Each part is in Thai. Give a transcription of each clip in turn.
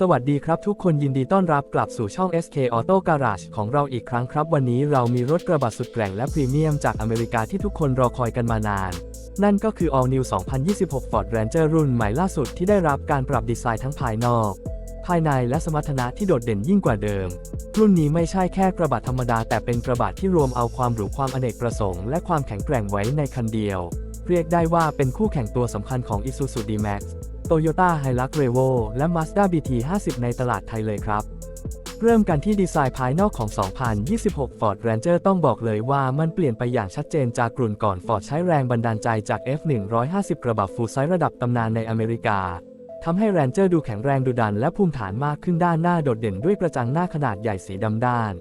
สวัสดีครับทุกคนยินดีต้อนรับกลับสู่ช่อง SK Auto Garage ของเราอีกครั้งครับ วันนี้เรามีรถกระบะสุดแกร่งและพรีเมียมจากอเมริกาที่ทุกคนรอคอยกันมานาน นั่นก็คือ All New 2026 Ford Ranger รุ่นใหม่ล่าสุดที่ได้รับการปรับดีไซน์ทั้งภายนอก ภายในและสมรรถนะที่โดดเด่นยิ่งกว่าเดิม รุ่นนี้ไม่ใช่แค่กระบะธรรมดา แต่เป็นกระบะที่รวมเอาความหรูความอเนกประสงค์และความแข็งแกร่งไว้ในคันเดียว เรียกได้ว่าเป็นคู่แข่งตัวสำคัญของ Isuzu D-Max Toyota Hilux Revo และ Mazda BT50 ในตลาดไทยเลยครับ เริ่มกันที่ดีไซน์ภายนอกของ 2026 Ford Ranger ต้องบอกเลยว่ามันเปลี่ยนไปอย่างชัดเจนจากกลุ่นก่อน Ford ใช้แรงบันดาลใจจาก F150 กระบะฟูลไซส์ระดับตำนานในอเมริกาทำให้ Ranger ดูแข็งแรงดุดันและภูมิฐานมากขึ้นด้านหน้าโดดเด่นด้วยกระจังหน้าขนาดใหญ่สีดำด้าน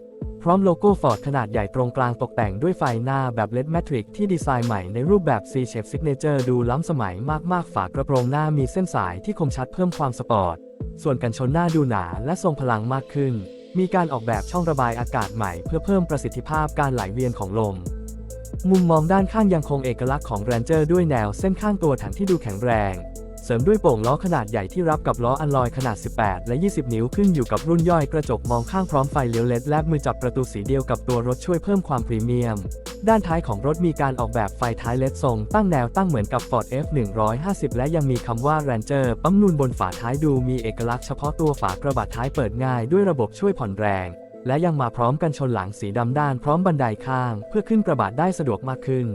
พร้อมโลโก้ Ford ขนาดใหญ่ตรงกลางตกแต่งด้วยไฟหน้าแบบ LED Matrix ที่ดีไซน์ใหม่ในรูปแบบ C-Shape Signature ดูล้ำสมัยมากๆ ฝากระโปรงหน้ามีเส้นสายที่คมชัดเพิ่มความสปอร์ต ส่วนกันชนหน้าดูหนาและทรงพลังมากขึ้น มีการออกแบบช่องระบายอากาศใหม่เพื่อเพิ่มประสิทธิภาพการไหลเวียนของลม มุมมองด้านข้างยังคงเอกลักษณ์ของ Ranger ด้วยแนวเส้นข้างตัวถังที่ดูแข็งแรง เสริมด้วยโป่งล้อขนาดใหญ่ที่รับกับล้ออัลลอยขนาด 18 และ 20 นิ้วขึ้นอยู่กับรุ่นย่อยกระจกมองข้างพร้อมไฟเลี้ยวเลดและมือจับประตูสีเดียวกับตัวรถช่วยเพิ่มความพรีเมียม ด้านท้ายของรถมีการออกแบบไฟท้ายเลดทรงตั้งแนวตั้งเหมือนกับ Ford F150 และยังมีคำว่า Ranger ปั๊มนูนบนฝาท้ายดูมีเอกลักษณ์เฉพาะตัวฝากระบะท้ายเปิดง่ายด้วยระบบช่วยผ่อนแรง และยังมาพร้อมกันชนหลังสีดำด้านพร้อมบันไดข้าง เพื่อขึ้นกระบะได้สะดวกมากขึ้น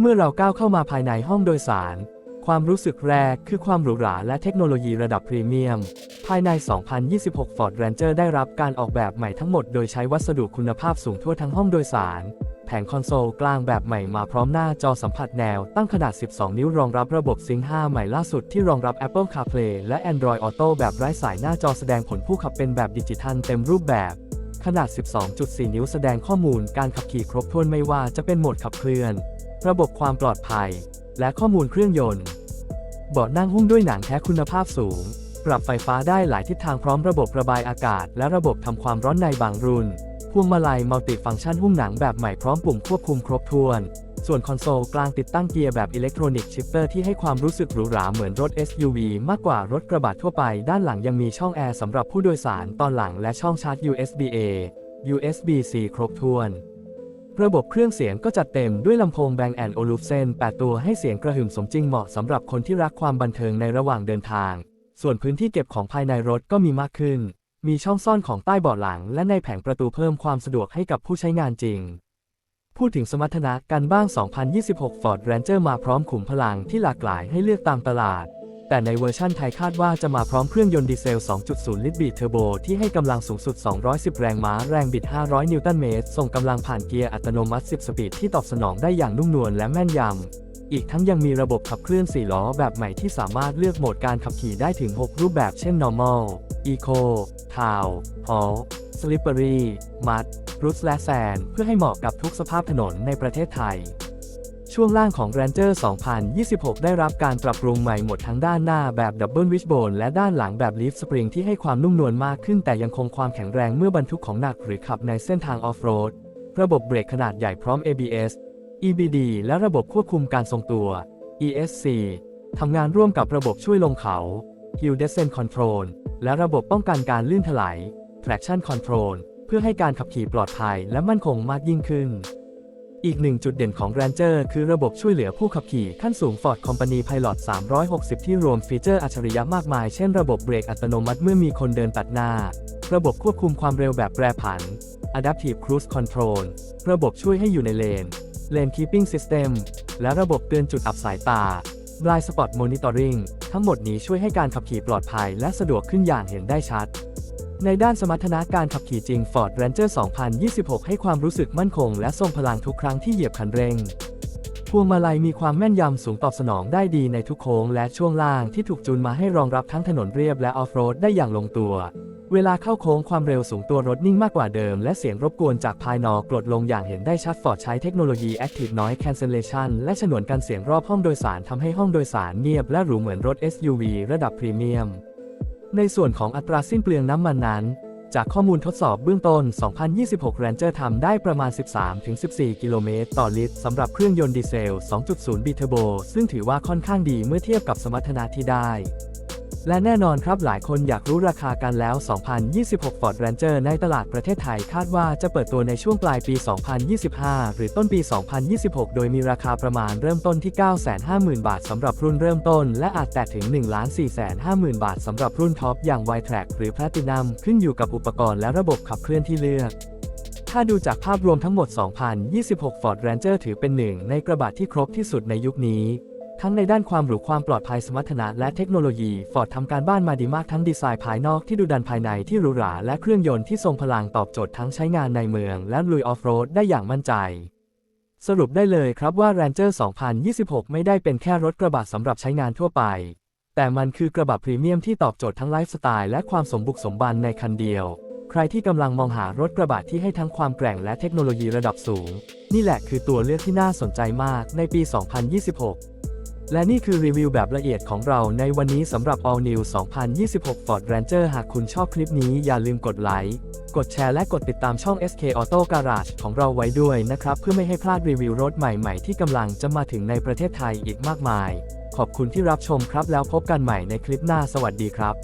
เมื่อเราก้าวเข้ามาภายในห้องโดยสาร ความรู้สึกแรกคือความหรูหราและเทคโนโลยีระดับพรีเมียม ภายใน 2026 Ford Ranger ได้รับการออกแบบใหม่ทั้งหมดโดยใช้วัสดุคุณภาพสูงทั่วทั้งห้องโดยสาร แผงคอนโซลกลางแบบใหม่มาพร้อมหน้าจอสัมผัสแนว ตั้งขนาด 12 นิ้วรองรับระบบซิงค์5ใหม่ล่าสุดที่รองรับ Apple CarPlay และ Android Auto แบบไร้สายหน้าจอแสดงผลผู้ขับเป็นแบบดิจิทัลเต็มรูปแบบขนาด 12.4 นิ้วแสดงข้อมูลการขับขี่ครบถ้วนไม่ว่าจะเป็นโหมดขับเคลื่อน ระบบความปลอดภัย และข้อมูลเครื่องยนต์ เบาะนั่งหุ้มด้วยหนังแท้คุณภาพสูง ปรับไฟฟ้าได้หลายทิศทางพร้อมระบบระบายอากาศ และระบบทำความร้อนในบางรุ่น พวงมาลัยมัลติฟังก์ชันหุ้มหนังแบบใหม่พร้อมปุ่มควบคุมครบถ้วน ส่วนคอนโซลกลางติดตั้งเกียร์แบบอิเล็กทรอนิกส์ชิฟเตอร์ที่ให้ความรู้สึกหรูหราเหมือนรถ SUV มากกว่ารถกระบะทั่วไป ด้านหลังยังมีช่องแอร์สำหรับผู้โดยสารตอนหลังและช่องชาร์จ USB-A USB-C ครบถ้วน ระบบเครื่องเสียงก็จัดเต็มด้วยลำโพง Bang Olufsen 8ตัวให้เสียงกระหึ่มสมจริงเหมาะสำหรับคนที่รักความบันเทิงในระหว่างเดินทาง ส่วนพื้นที่เก็บของภายในรถก็มีมากขึ้น มีช่องซ่อนของใต้เบาะหลัง และในแผงประตูเพิ่มความสะดวกให้กับผู้ใช้งานจริง พูดถึงสมรรถนะกันบ้าง 2026 Ford Ranger มาพร้อมขุมพลังที่หลากหลายให้เลือกตามตลาด แต่ในเวอร์ชั่นไทยคาดว่าจะมาพร้อมเครื่องยนต์ดีเซล 2.0 ลิตรบีทเทอร์โบ ที่ให้กำลังสูงสุด 210 แรงม้า แรงบิด 500 นิวตันเมตร ส่งกำลังผ่านเกียร์อัตโนมัติ 10 สปีดที่ตอบสนองได้อย่างนุ่มนวลและแม่นยำ อีกทั้งยังมีระบบขับเคลื่อน 4 ล้อแบบใหม่ที่สามารถเลือกโหมดการขับขี่ได้ถึง 6 รูปแบบเช่น normal eco town hall slippery mud r o o t และ sand เพื่อให้เหมาะกับทุกสภาพถนนในประเทศไทย ช่วงล่างของ Ranger 2026 ได้รับการปรับปรุงใหม่หมดทั้งด้านหน้าแบบ Double Wishbone และด้านหลังแบบ Leaf Spring ที่ให้ความนุ่มนวลมากขึ้นแต่ยังคงความแข็งแรงเมื่อบรรทุกของหนักหรือขับในเส้นทางออฟโรด ระบบเบรกขนาดใหญ่พร้อม ABS EBD และระบบควบคุมการทรงตัว ESC ทำงานร่วมกับระบบช่วยลงเขา Hill Descent Control และระบบป้องกันการลื่นถลาย Traction Control เพื่อให้การขับขี่ปลอดภัยและมั่นคงมากยิ่งขึ้น อีกหนึ่งจุดเด่นของ Ranger คือระบบช่วยเหลือผู้ขับขี่ขั้นสูง Ford Company Pilot 360 ที่รวมฟีเจอร์อัจฉริยะมากมาย เช่นระบบเบรกอัตโนมัติเมื่อมีคนเดินตัดหน้า ระบบควบคุมความเร็วแบบแปรผัน Adaptive Cruise Control ระบบช่วยให้อยู่ในเลน Lane Keeping System และระบบเตือนจุดอับสายตา Blind Spot Monitoring ทั้งหมดนี้ช่วยให้การขับขี่ปลอดภัยและสะดวกขึ้นอย่างเห็นได้ชัด ในด้านสมรรถนะการขับขี่จริง Ford Ranger 2026 ให้ความรู้สึกมั่นคงและทรงพลังทุกครั้งที่เหยียบคันเร่ง พวงมาลัยมีความแม่นยำสูงตอบสนองได้ดีในทุกโค้งและช่วงล่างที่ถูกจูนมาให้รองรับทั้งถนนเรียบและออฟโรดได้อย่างลงตัว เวลาเข้าโค้งความเร็วสูงตัวรถนิ่งมากกว่าเดิม และเสียงรบกวนจากภายนอกลดลงอย่างเห็นได้ชัด Ford ใช้เทคโนโลยี Active Noise Cancellation และฉนวนกันเสียงรอบห้องโดยสารทำให้ห้องโดยสารเงียบและหรูเหมือนรถ SUV ระดับพรีเมียม ในส่วนของอัตราสิ้นเปลืองน้ำมันนั้น จากข้อมูลทดสอบเบื้องต้น 2026 Ranger ทำได้ประมาณ 13-14 กิโลเมตรต่อลิตรสำหรับเครื่องยนต์ดีเซล 2.0 บิเทอร์โบ ซึ่งถือว่าค่อนข้างดีเมื่อเทียบกับสมรรถนะที่ได้ และแน่นอนครับหลายคนอยากรู้ราคากันแล้ว 2026 Ford Ranger ในตลาดประเทศไทยคาดว่าจะเปิดตัวในช่วงปลายปี 2025 หรือต้นปี 2026 โดยมีราคาประมาณเริ่มต้นที่ 950,000 บาทสำหรับรุ่นเริ่มต้น และอาจแตะถึง 1,450,000 บาทสำหรับรุ่นท็อปอย่าง Y-Track หรือ Platinum ขึ้นอยู่กับอุปกรณ์และระบบขับเคลื่อนที่เลือกถ้าดูจากภาพรวมทั้งหมด 2026 Ford Ranger ถือเป็นหนึ่งในกระบะที่ครบที่สุดในยุคนี้ ทั้งในด้านความหรูความปลอดภัยสมรรถนะและเทคโนโลยี Ford ทำการบ้านมาดีมากทั้งดีไซน์ภายนอกที่ดูดันภายในที่หรูหราและเครื่องยนต์ที่ทรงพลังตอบโจทย์ทั้งใช้งานในเมืองและลุยออฟโรดได้อย่างมั่นใจ สรุปได้เลยครับว่า Ranger 2026 ไม่ได้เป็นแค่รถกระบะสำหรับใช้งานทั่วไป แต่มันคือกระบะพรีเมียมที่ตอบโจทย์ทั้งไลฟ์สไตล์และความสมบุกสมบันในคันเดียวใครที่กำลังมองหารถกระบะที่ให้ทั้งความแกร่งและเทคโนโลยีระดับสูง นี่แหละคือตัวเลือกที่น่าสนใจมากในปี 2026 และนี่คือรีวิวแบบละเอียดของเราในวันนี้สำหรับ All New 2026 Ford Ranger หากคุณชอบคลิปนี้อย่าลืมกดไลค์ กดแชร์และกดติดตามช่อง SK Auto Garage ของเราไว้ด้วยนะครับ เพื่อไม่ให้พลาดรีวิวรถใหม่ๆ ที่กำลังจะมาถึงในประเทศไทยอีกมากมาย ขอบคุณที่รับชมครับแล้วพบกันใหม่ในคลิปหน้าสวัสดีครับ